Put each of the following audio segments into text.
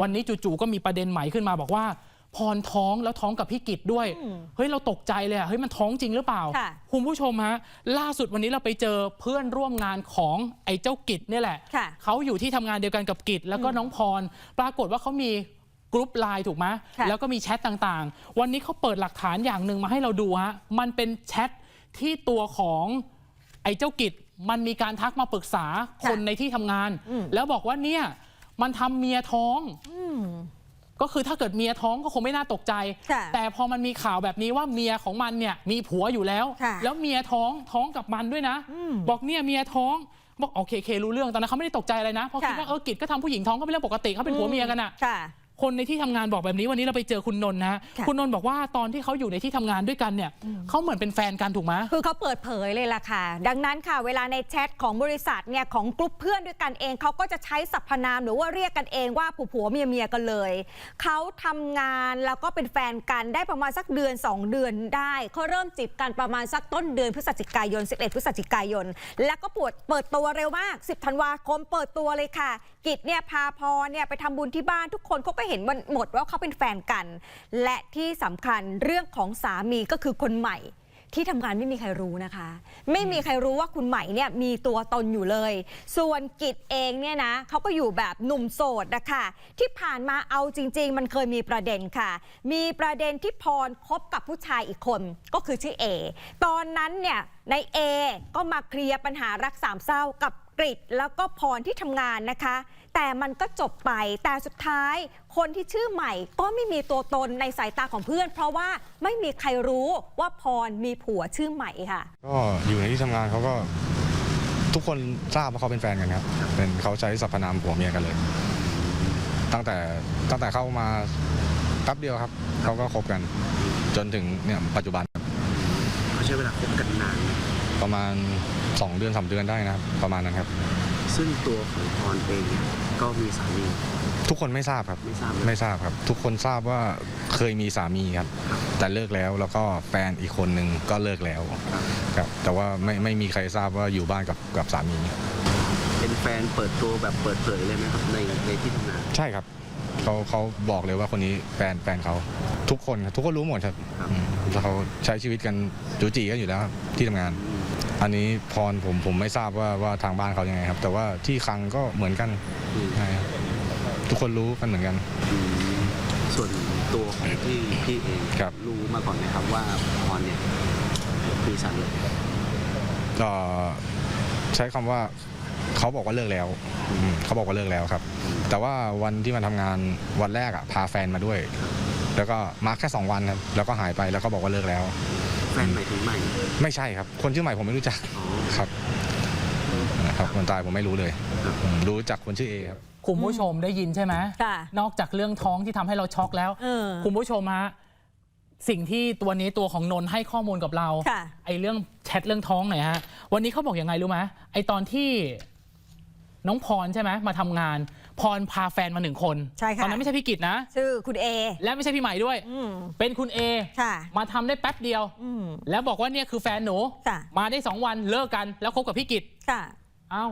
วันนี้จู่ๆก็มีประเด็นใหม่ขึ้นมาบอกว่า พรท้องแล้วท้องกับพี่กิจด้วย เฮ้ยเราตกใจเลยอะเฮ้ยมันท้องจริงหรือเปล่าค่ะคุณผู้ชมฮะล่าสุดวันนี้เราไปเจอเพื่อนร่วมงานของไอ้เจ้ากิจเนี่ยแหละค่ะเขาอยู่ที่ทำงานเดียวกันกับกิจแล้วก็น้องพร ปรากฏว่าเขามีกรุ๊ปไลน์ถูกไหมค่ะแล้วก็มีแชทต่างๆ วันนี้เขาเปิดหลักฐานอย่างหนึ่งมาให้เราดูฮะมันเป็นแชทที่ตัวของไอ้เจ้ากิจมันมีการทักมาปรึกษาคนในที่ทำงาน แล้วบอกว่าเนี่ย มันทำเมียท้องก็คือถ้าเกิดเมียท้องก็คงไม่น่าตกใจ ค่ะแต่พอมันมีข่าวแบบนี้ว่าเมียของมันเนี่ยมีผัวอยู่แล้ว ค่ะแล้วเมียท้องท้องกับมันด้วยนะบอกเนี่ยเมียท้อง บอกโอเคเครู้เรื่องตอนนั้นเขาไม่ได้ตกใจอะไรนะเพราะคิดว่าเออกิจก็ทำผู้หญิงท้องก็เป็นเรื่องปกติเขาเป็นผัวเมียกันอะ ค่ะ คนในที่ทำงานบอกแบบนี้วันนี้เราไปเจอคุณนนท์นะค่ะ คุณนนท์บอกว่าตอนที่เขาอยู่ในที่ทำงานด้วยกันเนี่ยเขาเหมือนเป็นแฟนกันถูกไหม คือเขาเปิดเผยเลยล่ะค่ะ ดังนั้นค่ะเวลาในแชทของบริษัทเนี่ยของกลุ่มเพื่อนด้วยกันเองเขาก็จะใช้สรรพนามหรือว่าเรียกกันเองว่าผัวผัวเมียเมียกันเลยเขาทำงานแล้วก็เป็นแฟนกันได้ประมาณสักเดือน 2 เดือนได้เขาเริ่มจีบกันประมาณสักต้นเดือนพฤศจิกายน 11 พฤศจิกายน แล้วก็ปวดเปิดตัวเร็วมาก 10 ธันวาคมเปิดตัวเลยค่ะ กิจเนี่ยพาพรเนี่ยไปทำบุญที่บ้านทุกคนเขาก็เห็นมันหมดว่าเขาเป็นแฟนกัน และที่สำคัญเรื่องของสามีก็คือคนใหม่ ที่ทำงานไม่มีใครรู้นะคะ ไม่มีใครรู้ว่าคุณใหม่เนี่ยมีตัวตนอยู่เลย ส่วนกิจเองเนี่ยนะเขาก็อยู่แบบหนุ่มโสดนะคะที่ผ่านมาเอาจริง ๆ มันเคยมีประเด็นค่ะ มีประเด็นที่พรคบกับผู้ชายอีกคนก็คือชื่อเอตอนนั้นเนี่ยในเอก็มาเคลียร์ปัญหารักสามเศร้ากับกริดแล้วก็พรที่ทำงานนะคะ แต่มันก็จบไปแต่สุดท้าย คนที่ชื่อใหม่ก็ไม่มีตัวตนในสายตาของเพื่อน เพราะว่าไม่มีใครรู้ว่าพรมีผัวชื่อใหม่ค่ะ ก็อยู่ในที่ทำงานเขาก็ทุกคนทราบว่าเขาเป็นแฟนกันครับ เป็นเขาใช้สรรพนามผัวเมียกันเลย ตั้งแต่ตั้งแต่เข้ามาแป๊บเดียวครับเขาก็คบกัน จนถึงเนี่ยปัจจุบันครับเขาใช้เวลาคบกันนาน ประมาณ 2 เดือนสาเดือนได้นะครับ ประมาณนั้นครับ ซึ่งตัวของพรเองเนี่ย ก็มีสามี ทุกคนไม่ทราบครับ ไม่ทราบเลย ไม่ทราบครับ ทุกคนทราบว่าเคยมีสามีครับ แต่เลิกแล้วแล้วก็แฟนอีกคนหนึ่งก็เลิกแล้วครับครับแต่ว่าไม่ไม่มีใครทราบว่าอยู่บ้านกับกับสามี เป็นแฟนเปิดตัวแบบเปิดเผยเลยไหมครับในในที่ทำงาน ใช่ครับเขาเขาบอกเลยว่าคนนี้แฟนแฟนเขาทุกคนครับทุกคนรู้หมดครับครับ อืมแล้วเขาใช้ชีวิตกันจูจีกันอยู่แล้วครับที่ทำงานอั นนี้พรผมผมไม่ทราบว่าว่าทางบ้านเขายังไงครับ แต่ว่าที่คลังก็เหมือนกันอืมใช่ครับทุกคนรู้กันเหมือนกันอืมส่วนตัวของพี่พี่เองครับ รู้มาก่อนไหมครับว่าพรเนี่ยมีสามีก็ใช้คำว่าเขาบอกว่าเลิกแล้วอืมเขาบอกว่าเลิกแล้วครับ แต่ว่าวันที่มาทำงานวันแรกอะพาแฟนมาด้วย แล้วก็มาแค่สองวันครับแล้วก็หายไปแล้วก็บอกว่าเลิกแล้วแฟนใหม่ถึงใหม่ไม่ใช่ครับ คนชื่อใหม่ผมไม่รู้จักอ๋อครับนะครับคนตายผมไม่รู้เลยครับผมรู้จักคนชื่อเอครับคุณผู้ชมได้ยินใช่ไหมค่ะนอกจากเรื่องท้องที่ทำให้เราช็อกแล้วเออคุณผู้ชมฮะสิ่งที่ตัวนี้ตัวของนนท์ให้ข้อมูลกับเราค่ะไอ้เรื่องแชทเรื่องท้องหน่อยฮะวันนี้เขาบอกยังไงรู้ไหมไอ้ตอนที่น้องพรใช่ไหมมาทำงาน พรพาแฟนมาหนึ่งคนใช่ค่ะ ตอนนั้นไม่ใช่พี่กิจนะ ชื่อคุณเอ และไม่ใช่พี่ใหม่ด้วย อืม เป็นคุณเอค่ะ มาทำได้แป๊บเดียว อืม แล้วบอกว่าเนี่ยคือแฟนหนู ค่ะ มาได้สองวันเลิกกันแล้วคบกับพี่กิจค่ะ เอ้า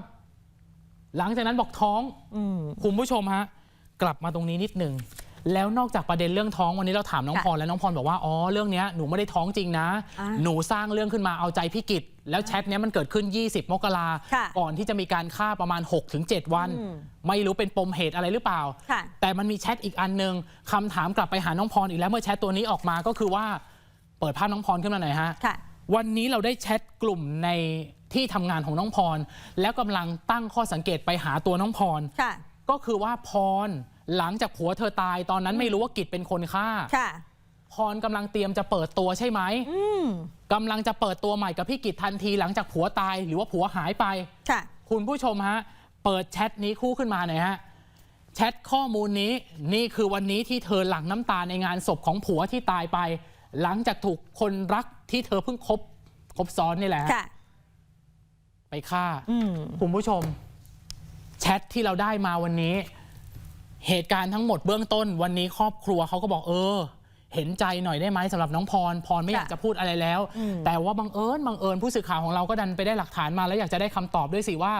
หลังจากนั้นบอกท้อง อืม คุณผู้ชมฮะ กลับมาตรงนี้นิดหนึ่ง แล้วนอกจากประเด็นเรื่องท้องวันนี้เราถามน้องค่ะพรแล้วน้องพรบอกว่าอ๋อเรื่องเนี้ยหนูไม่ได้ท้องจริงนะอ่าหนูสร้างเรื่องขึ้นมาเอาใจพี่กิจแล้วแชทเนี้ยมันเกิดขึ้น 20 มกราค่ะก่อนที่จะมีการฆ่าประมาณ 6-7 วันอืมไม่รู้เป็นปมเหตุอะไรหรือเปล่าค่ะแต่มันมีแชทอีกอันหนึ่งคำถามกลับไปหาน้องพรอีกแล้วเมื่อแชทตัวนี้ออกมาก็คือว่าเปิดภาพน้องพรขึ้นมาหน่อยฮะค่ะวันนี้เราได้แชทกลุ่มในที่ทำงานของน้องพร แล้วกำลังตั้งข้อสังเกตไปหาตัวน้องพรค่ะก็คือว่าพร หลังจากผัวเธอตายตอนนั้นไม่รู้ว่ากิจเป็นคนฆ่า ค่ะ พรกำลังเตรียมจะเปิดตัวใช่ไหมอืม กำลังจะเปิดตัวใหม่กับพี่กิจทันที หลังจากผัวตายหรือว่าผัวหายไป ค่ะ คุณผู้ชมฮะ เปิดแชทนี้คู่ขึ้นมาหน่อยฮะ แชทข้อมูลนี้นี่คือวันนี้ที่เธอหลั่งน้ำตาในงานศพของผัวที่ตายไป หลังจากถูกคนรักที่เธอเพิ่งคบคบซ้อนนี่แหละฮะค่ะ ไปฆ่า อืม คุณผู้ชม แชทที่เราได้มาวันนี้ เหตุการณ์ทั้งหมดเบื้องต้น วันนี้ครอบครัวเขาก็บอกเออ เห็นใจหน่อยได้ไหมสำหรับน้องพร พรไม่อยากค่ะจะพูดอะไรแล้วอืมแต่ว่าบังเอิญบังเอิญผู้สื่อข่าวของเราก็ดันไปได้หลักฐานมาแล้วอยากจะได้คำตอบด้วยสิว่า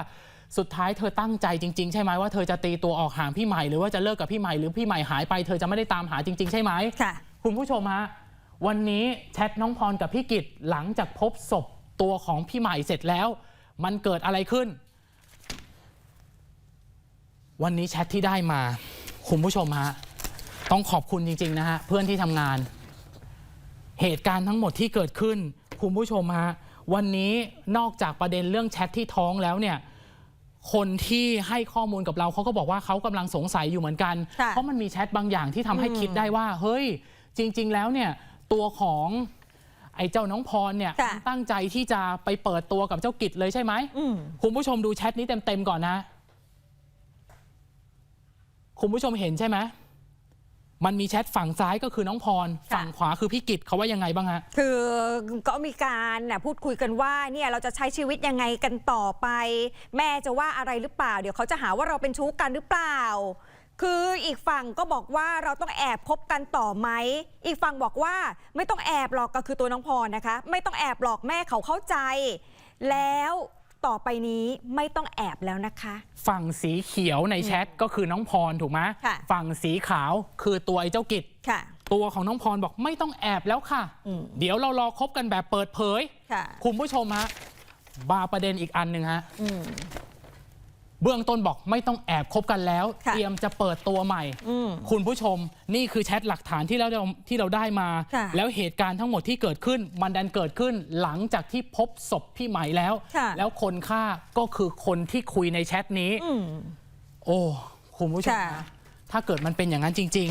สุดท้ายเธอตั้งใจจริง ๆ ใช่ไหมว่าเธอจะตีตัวออกห่างพี่ใหม่หรือว่าจะเลิกกับพี่ใหม่หรือพี่ใหม่หายไปเธอจะไม่ได้ตามหาจริง ๆ ใช่ไหม ค่ะ คุณผู้ชมฮะ วันนี้แชทน้องพรกับพี่กิตหลังจากพบศพตัวของพี่ใหม่เสร็จแล้ว มันเกิดอะไรขึ้น วันนี้แชทที่ได้มา คุณผู้ชมฮะต้องขอบคุณจริง ๆ นะฮะเพื่อนที่ทำงาน เหตุการณ์ทั้งหมดที่เกิดขึ้น คุณผู้ชมฮะวันนี้นอกจากประเด็นเรื่องแชทที่ท้องแล้วเนี่ย คนที่ให้ข้อมูลกับเราเขาก็บอกว่าเขากำลังสงสัยอยู่เหมือนกัน ค่ะ เพราะมันมีแชทบางอย่างที่ทำให้คิดได้ว่า เฮ้ย จริง ๆ แล้วเนี่ยตัวของไอ้เจ้าน้องพรเนี่ยค่ะ มันตั้งใจที่จะไปเปิดตัวกับเจ้ากิจเลยใช่ไหม อืม คุณผู้ชมดูแชทนี้เต็ม ๆ ก่อนนะ คุณผู้ชมเห็นใช่ไหมมันมีแชทฝั่งซ้ายก็คือน้องพร ค่ะ ฝั่งขวาคือพี่กิจเขาว่ายังไงบ้างฮะ คือก็มีการน่ะพูดคุยกันว่าเนี่ยเราจะใช้ชีวิตยังไงกันต่อไป แม่จะว่าอะไรหรือเปล่า เดี๋ยวเขาจะหาว่าเราเป็นชู้กันหรือเปล่า คืออีกฝั่งก็บอกว่าเราต้องแอบคบกันต่อไหมอีกฝั่งบอกว่าไม่ต้องแอบหรอกก็คือตัวน้องพรนะคะ ไม่ต้องแอบหรอกแม่เขาเข้าใจ แล้ว ต่อไปนี้ไม่ต้องแอบแล้วนะคะ ฝั่งสีเขียวในแชทก็คือน้องพรถูกไหมค่ะ ฝั่งสีขาวคือตัวไอ้เจ้ากิจ ค่ะ ตัวของน้องพรบอกไม่ต้องแอบแล้วค่ะ อืม เดี๋ยวเรารอคบกันแบบเปิดเผย ค่ะ คุณผู้ชมฮะบาประเด็นอีกอันหนึ่งฮะ อืม เบื้องต้นบอกไม่ต้องแอบคบกันแล้ว ค่ะ เตรียมจะเปิดตัวใหม่ อืม คุณผู้ชมนี่คือแชทหลักฐานที่เราที่เราได้มา ค่ะ แล้วเหตุการณ์ทั้งหมดที่เกิดขึ้น มันดันเกิดขึ้นหลังจากที่พบศพพี่ใหม่แล้ว ค่ะ แล้วคนฆ่าก็คือคนที่คุยในแชทนี้ อืม โอ้คุณผู้ชมค่ะนะถ้าเกิดมันเป็นอย่างนั้นจริง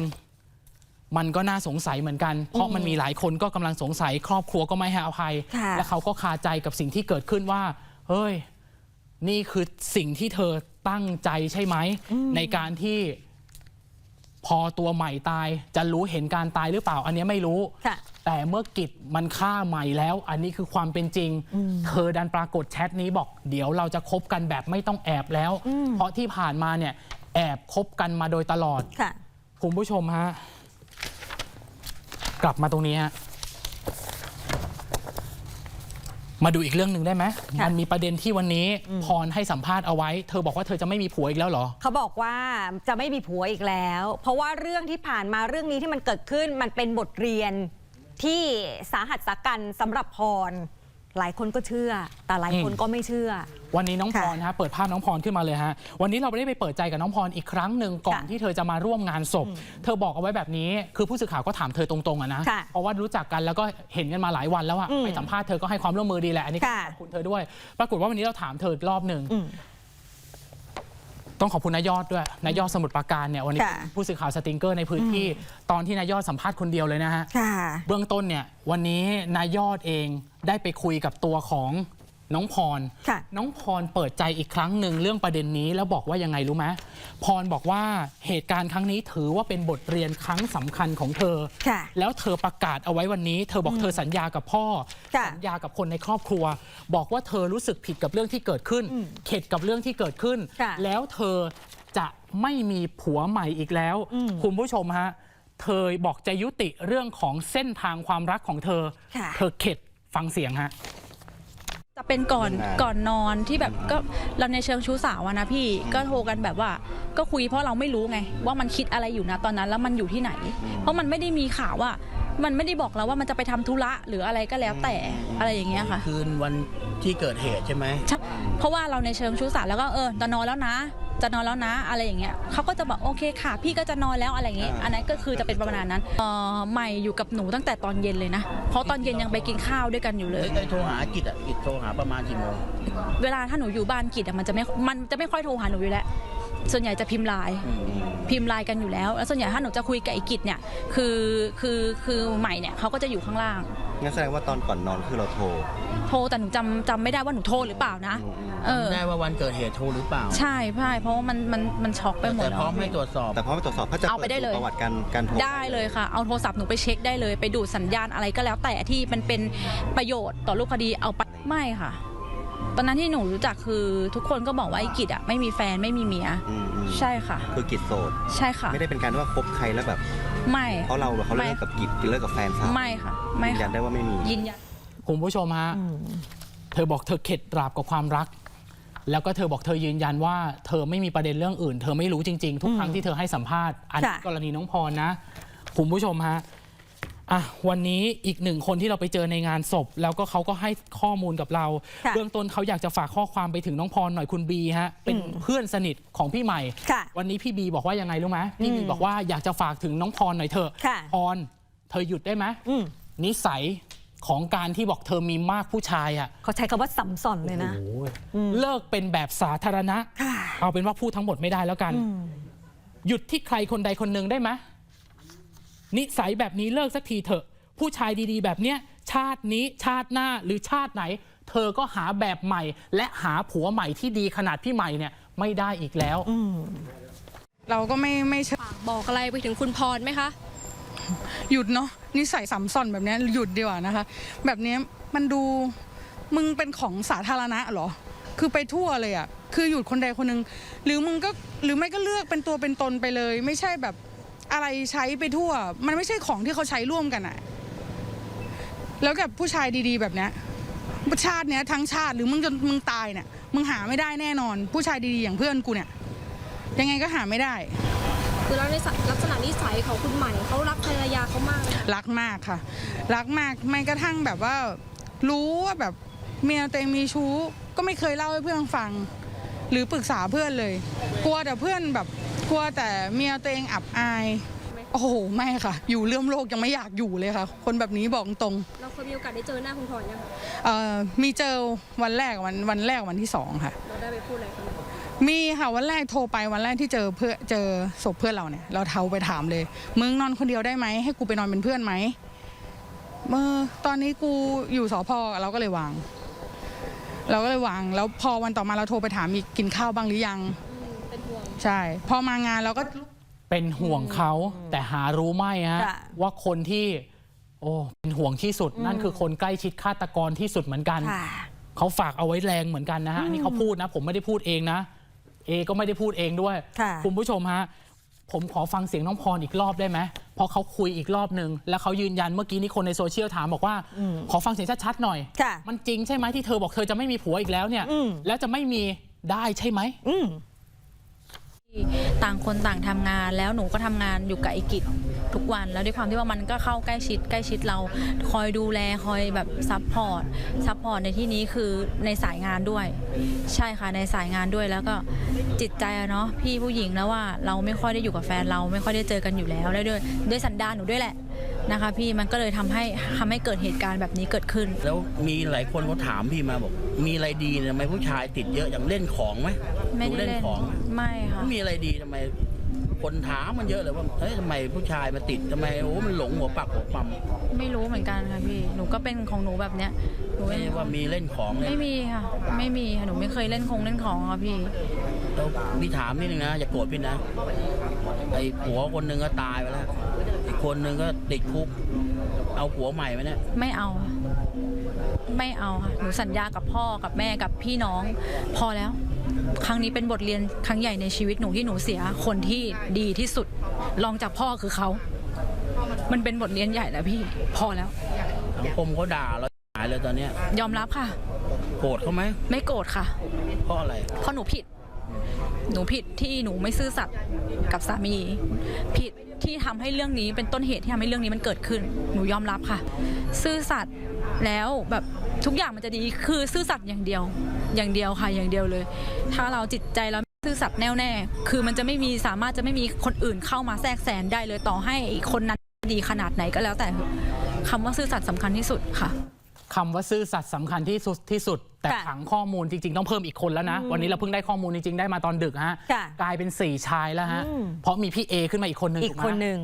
ๆ มันก็น่าสงสัยเหมือนกัน เพราะมันมีหลายคนก็กำลังสงสัย ครอบครัวก็ไม่ให้อภัย ค่ะ และเขาก็คาใจกับสิ่งที่เกิดขึ้นว่า เฮ้ย นี่คือสิ่งที่เธอตั้งใจใช่ไหม ในการที่พอตัวใหม่ตาย จะรู้เห็นการตายหรือเปล่า อันเนี้ยไม่รู้ค่ะแต่เมื่อกิจมันฆ่าใหม่แล้ว อันนี้คือความเป็นจริง เธอดันปรากฏแชทนี้บอก เดี๋ยวเราจะคบกันแบบไม่ต้องแอบแล้ว เพราะที่ผ่านมาเนี่ย แอบคบกันมาโดยตลอดค่ะคุณผู้ชมฮะกลับมาตรงนี้ฮะ มาดูอีกเรื่องหนึ่งได้ไหมค่ะมันมีประเด็นที่วันนี้พรให้สัมภาษณ์เอาไว้ เธอบอกว่าเธอจะไม่มีผัวอีกแล้วเหรอ เขาบอกว่าจะไม่มีผัวอีกแล้ว เพราะว่าเรื่องที่ผ่านมาเรื่องนี้ที่มันเกิดขึ้นมันเป็นบทเรียนที่สาหัสสากันสำหรับพร หลายคนก็เชื่อ แต่หลายคนอืมก็ไม่เชื่อ วันนี้น้องพค่ะรฮะเปิดภาพน้องพรขึ้นมาเลยฮะวันนี้เราไม่ได้ไปเปิดใจกับน้องพรอีกครั้งหนึ่งก่อนค่ะที่เธอจะมาร่วมงานศพ เธอบอกเอาไว้แบบนี้ คือผู้สื่อข่าวก็ถามเธอตรงๆอะนะค่ะเพราะว่ารู้จักกันแล้วก็เห็นกันมาหลายวันแล้วอะอืมไปสัมภาษณ์เธอก็ให้ความร่วมมือดีแหละอันนี้ก็ค่ะขอบคุณเธอด้วย ปรากฏว่าวันนี้เราถามเธออีกรอบหนึ่งอืม ต้องขอบคุณนายยอดด้วยนายยอดสมุทรปราการเนี่ยวันนี้ค่ะผู้สื่อข่าวสติงเกอร์ในพื้นที่ตอนที่นายยอดสัมภาษณ์คนเดียวเลยนะฮะค่ะ เบื้องต้นเนี่ยวันนี้นายยอดเองได้ไปคุยกับตัวของ น้องพร ค่ะ น้องพรเปิดใจอีกครั้งหนึ่งเรื่องประเด็นนี้แล้วบอกว่ายังไงรู้ไหมพรบอกว่าเหตุการณ์ครั้งนี้ถือว่าเป็นบทเรียนครั้งสำคัญของเธอ ค่ะแล้วเธอประกาศเอาไว้วันนี้ เธอบอกเธอสัญญากับพ่อ ค่ะสัญญากับคนในครอบครัว บอกว่าเธอรู้สึกผิดกับเรื่องที่เกิดขึ้นเข็ดกับเรื่องที่เกิดขึ้น ค่ะแล้วเธอจะไม่มีผัวใหม่อีกแล้ว อืมคุณผู้ชมฮะเธอบอกจะยุติเรื่องของเส้นทางความรักของเธอ ค่ะ เธอเข็ดฟังเสียงฮะ จะเป็นก่อนนานก่อนนอนที่แบบก็เราในเชิงชู้สาวอะนะพี่ก็โทรกันแบบว่า ก็คุยเพราะเราไม่รู้ไง ว่ามันคิดอะไรอยู่นะตอนนั้นแล้วมันอยู่ที่ไหน เพราะมันไม่ได้มีข่าวว่า มันไม่ได้บอกเราว่ามันจะไปทำธุระหรืออะไรก็แล้วแต่อะไรอย่างเงี้ยค่ะ คืนวันที่เกิดเหตุใช่ไหมใช่เพราะว่าเราในเชิงชู้สาวแล้วก็เออจะนอนแล้วนะ จะนอนแล้วนะอะไรอย่างเงี้ยเขาก็จะบอกโอเคค่ะ พี่ก็จะนอนแล้วอะไรอย่างเงี้ยอ่าอันนั้นก็คือจะเป็นประมาณนั้นเออใหม่อยู่กับหนูตั้งแต่ตอนเย็นเลยนะ เพราะตอนเย็นยังไปกินข้าวด้วยกันอยู่เลยเอ้ยเอ้ยโทรหากิจอะกิจโทรหาประมาณกี่โมงเวลาถ้าหนูอยู่บ้านกิจอะมันจะไม่มันจะไม่ค่อยโทรหาหนูอยู่แล้ว ส่วนใหญ่จะพิมพ์ไลน์พิมพ์ไลน์กันอยู่แล้ว แล้วส่วนใหญ่ถ้าหนูจะคุยกับไอ้กิจเนี่ยคือคือคือใหม่เนี่ยเขาก็จะอยู่ข้างล่าง งั้นแสดงว่าตอนก่อนนอนคือเราโทร โทรแต่หนูจำจำไม่ได้ว่าหนูโทรหรือเปล่านะเออได้ว่าวันเกิดเหตุโทรหรือเปล่า ใช่ใช่เพราะว่ามันมันมันช็อกไปหมดแต่แล้พร้อวมให้ตรวจสอบแต่พอไปตรวจสอบเขาจะเอาไปได้เลยประวัติการการโทรได้เลยค่ะ เอาโทรศัพท์หนูไปเช็คได้เลย ไปดูดสัญญาณอะไรก็แล้วแต่ที่มันเป็นประโยชน์ต่อรูปคดีเอาไปไม่ค่ะ ตอนนั้นที่หนูรู้จักคือทุกคนก็บอกว่าไอ้กิจอะไม่มีแฟนไม่มีเมีย อืมอืมใช่ค่ะ คือกิจโสด ใช่ค่ะ ไม่ได้เป็นการว่าคบใครแล้วแบบไม่เพราะเราเขาเลิกกับกิจเลิกกับแฟนสาวไม่ค่ะ ไม่ยืนยัค่ะนได้ว่าไม่มี ยืนยัน คุณผู้ชมฮะ เธอบอกเธอเข็ดตราบกับความรัก แล้วก็เธอบอกเธอยืนยันว่าเธอไม่มีประเด็นเรื่องอื่น เธอไม่รู้จริง ๆ ทุกครั้งที่เธอให้สัมภาษณ์ อันนี้ค่ะ กรณีน้องพรนะ คุณผู้ชมฮะ อะวันนี้อีกหนึ่งคนที่เราไปเจอในงานศพ แล้วก็เขาก็ให้ข้อมูลกับเราค่ะเบื้องต้นเขาอยากจะฝากข้อความไปถึงน้องพรหน่อยคุณบีฮะเป็นเพื่อนสนิทของพี่ใหม่ค่ะวันนี้พี่บีบอกว่ายังไงรู้ไหมพี่บีบอกว่าอยากจะฝากถึงน้องพรหน่อยเถอะค่ะพรเธอหยุดได้ไหมอืมนิสัยของการที่บอกเธอมีมากผู้ชายอะเขาใช้คำว่าสัมสอนเลยนะโอ้ยเลิกเป็นแบบสาธารณะค่ะเอาเป็นว่าพูดทั้งหมดไม่ได้แล้วกัน หยุดที่ใครคนใดคนหนึ่งได้ไหม นิสัยแบบนี้เลิกสักทีเถอะ ผู้ชายดีๆ แบบเนี้ยชาตินี้ชาติหน้าหรือชาติไหน เธอก็หาแบบใหม่ และหาผัวใหม่ที่ดีขนาดพี่ใหม่เนี่ยไม่ได้อีกแล้วเราก็ไม่ไม่เชิงฝากบอกอะไรไปถึงคุณพรไหมคะ หยุดเนาะนิสัยสัมซอนแบบเนี้ยหยุดดีกว่านะคะ แบบเนี้ยมันดูมึงเป็นของสาธารณะเหรอ คือไปทั่วเลยอะ่ะคือหยุดคนใดคนหนึ่งหรือมึงก็หรือไม่ก็เลือกเป็นตัวเป็นตนไปเลย ไม่ใช่แบบ อะไรใช้ไปทั่ว มันไม่ใช่ของที่เขาใช้ร่วมกันอะ่ะแล้วกับผู้ชายดีๆ แบบเนี้ยชาติเนี้ยทั้งชาติหรือมึงจนมึงตายเนี่ยมึงหาไม่ได้แน่นอน ผู้ชายดีๆอย่างเพื่อนกูเนี่ย ยังไงก็หาไม่ได้ คือแล้วในลักษณะนิสัยของคุณใหม่เขารักภรรยาเขามากไหมคะรักมากค่ะ รักมากแม้กระทั่งแบบว่า รู้ว่าแบบเมียตัวเองมีชู้ ก็ไม่เคยเล่าให้เพื่อนฟัง หรือปรึกษาเพื่อนเลย กลัวแต่เพื่อนแบบ กลัวแต่เมียตัวเองอับอาย โอ้โห ไม่ค่ะ อยู่เรื่องโลกยังไม่อยากอยู่เลยค่ะ คนแบบนี้บอกตรงเราเคยมีโอกาสได้เจอหน้าคุณพรยังคะเอ่อมีเจอวันแรกวันวันแรกวันที่สองค่ะ เราได้ไปพูดอะไรกันไหมมีค่ะวันแรกโทรไปวันแรกที่เจอเพื่อเจอศพเพื่อนเราเนี่ย เราเทาไปถามเลย มึงนอนคนเดียวได้ไหมให้กูไปนอนเป็นเพื่อนไหมเมื่อตอนนี้กูอยู่สพเราก็เลยวาง เราก็เลยวาง แล้วพอวันต่อมาเราโทรไปถามอีกกินข้าวบ้างหรือยังอืมเป็นห่วง ใช่ พอมางานเราก็ เป็นห่วงเขาแต่หารู้ไหมฮะค่ะว่าคนที่ โอ้เป็นห่วงที่สุด นั่นคือคนใกล้ชิดฆาตกรที่สุดเหมือนกัน ค่ะ เขาฝากเอาไว้แรงเหมือนกันนะฮะอันนี้เขาพูดนะ ผมไม่ได้พูดเองนะ เอก็ไม่ได้พูดเองด้วยค่ะณผู้ชมฮะ ผมขอฟังเสียงน้องพรอีกรอบได้ไหมเพราะเขาคุยอีกรอบหนึ่งแล้วเขายืนยันเมื่อกี้นี้คนในโซเชียลถามบอกว่า ขอฟังเสียงชัดๆหน่อย ค่ะมันจริงใช่ไหมที่เธอบอกเธอจะไม่มีผัวอีกแล้วเนี่ย อืม แล้วจะไม่มีได้ใช่ไหม อืม ต่างคนต่างทำงานแล้วหนูก็ทำงานอยู่กับไอกิจทุกวันแล้วด้วยความที่ว่ามันก็เข้าใกล้ชิดใกล้ชิดเราคอยดูแลคอยแบบซัพพอร์ตซัพพอร์ตในที่นี้คือในสายงานด้วย ใช่ค่ะในสายงานด้วยแล้วก็จิตใจเนาะพี่ผู้หญิงแล้วว่าเราไม่ค่อยได้อยู่กับแฟนเราไม่ค่อยได้เจอกันอยู่แล้วแล้วด้วยด้วยสันดานหนูด้วยแหละ นะคะ พี่มันก็เลยทำให้ทำให้เกิดเหตุการณ์แบบนี้เกิดขึ้น แล้วมีหลายคนเขาถามพี่มาบอกมีอะไรดีเนี่ยทำไมผู้ชายติดเยอะอย่างเล่นของไหมไม่หนูได้เล่นเล่นของไหมไม่ค่ะมีอะไรดีทำไมคนถามมันเยอะเลยว่าเฮ้ยทำไมผู้ชายมาติดทำไมโอ้มันหลงหัวปักหัวปั๊มไม่รู้เหมือนกันค่ะพี่หนูก็เป็นของหนูแบบเนี้ยหนูไม่เป็นใช่ว่ามีเล่นของเลยไม่มีค่ะ ไม่มีค่ะหนูไม่เคยเล่นคงเล่นของค่ะพี่แล้วพี่ถามนิดนึงนะอย่าโกรธพี่นะไอ้ผัวคนหนึ่งก็ตายไปแล้วอีก คนหนึ่งก็ติดคุก เอาผัวใหม่ไหมเนี่ย ไม่เอาค่ะไม่เอาค่ะหนูสัญญากับพ่อกับแม่กับพี่น้อง พอแล้ว ครั้งนี้เป็นบทเรียนครั้งใหญ่ในชีวิตหนูที่หนูเสียคนที่ดีที่สุดรองจากพ่อคือเขา มันเป็นบทเรียนใหญ่แล้วพี่ พอแล้ว สังคมเขาด่าเราหายเลยตอนเนี้ยยอมรับค่ะ โกรธเขาไหมไม่โกรธค่ะ เพราะอะไร เพราะหนูผิด หนูผิดที่หนูไม่ซื่อสัตย์กับสามี ผิด ที่ทำให้เรื่องนี้เป็นต้นเหตุที่ทำให้เรื่องนี้มันเกิดขึ้น หนูยอมรับค่ะ ซื่อสัตย์แล้วแบบทุกอย่างมันจะดีคือซื่อสัตย์อย่างเดียว อย่างเดียวค่ะอย่างเดียวเลย ถ้าเราจิตใจเราซื่อสัตย์แน่วแน่ คือมันจะไม่มีสามารถจะไม่มีคนอื่นเข้ามาแทรกแซงได้เลยต่อให้คนนั้นดีขนาดไหนก็แล้วแต่เถอะคำว่าซื่อสัตย์สำคัญที่สุดค่ะคำว่าซื่อสัตย์สำคัญที่สุดที่สุด แต่ค่ะถังข้อมูลจริง ๆ ต้องเพิ่มอีกคนแล้วนะ วันนี้เราเพิ่งได้ข้อมูลจริง ๆ ได้มาตอนดึกฮะ ค่ะกลายเป็น 4 ชายแล้วฮะ อืม เพราะมีพี่เอขึ้นมาอีกคนหนึ่งอีกถูไหมคนหนึ่ง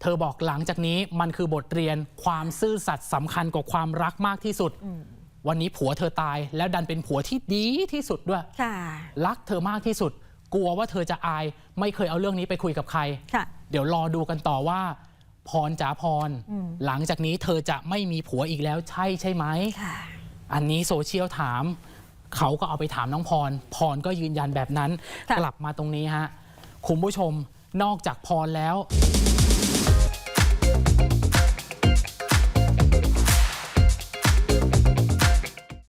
เธอบอกหลังจากนี้มันคือบทเรียนความซื่อสัตย์สำคัญกว่าความรักมากที่สุด วันนี้ผัวเธอตายแล้วดันเป็นผัวที่ดีที่สุดด้วย ค่ะ รักเธอมากที่สุด กลัวว่าเธอจะอาย ไม่เคยเอาเรื่องนี้ไปคุยกับใคร ค่ะ เดี๋ยวรอดูกันต่อว่า พรจ๋าพร หลังจากนี้เธอจะไม่มีผัวอีกแล้วใช่ใช่ไหม ค่ะ อันนี้โซเชียลถาม เขาก็เอาไปถามน้องพร พรก็ยืนยันแบบนั้น ค่ะ กลับมาตรงนี้ฮะ คุณผู้ชมนอกจากพรแล้ว